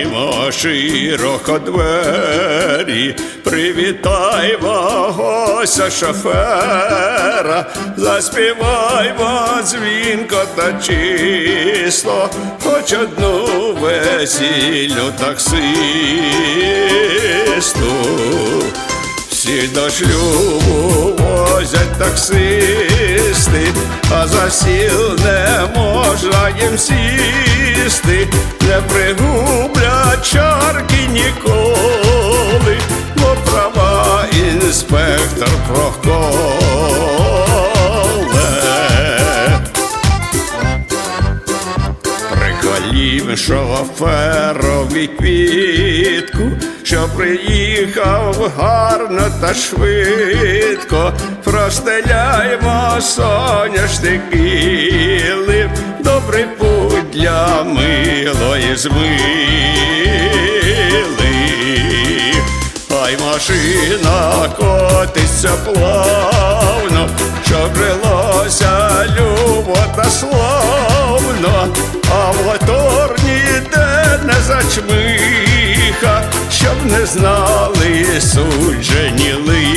Відчиняймо широко двері, привітаймо гостя шофера, заспіваймо дзвінко та чисто, хоч одну весіллю таксисту. Всі до шлюбу возять таксисти, а за сіл не можна їм сісти, не пригублять чарки ніколи, бо права інспектор проколе. Приколів шоферові квітку, що приїхав гарно та швидко, простеляймо соняшник добрий путь для милої змили. Машина котиться плавно, щоб жилося любо та славно, а мотор ніде не зачмиха, щоб не знали суджені лиха.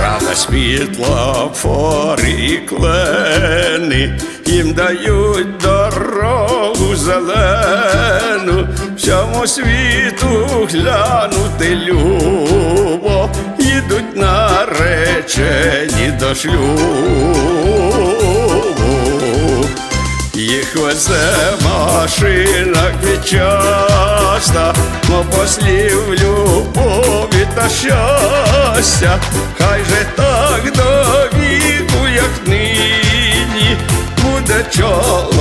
Рада світла, фори і клени, їм дають дорогу зелену, всьому світу глянути любо, їдуть наречені до шлюбу. Їх везе машина квітчаста, мов послів любові та щастя, хай же так до віку, як нині, буде чоловік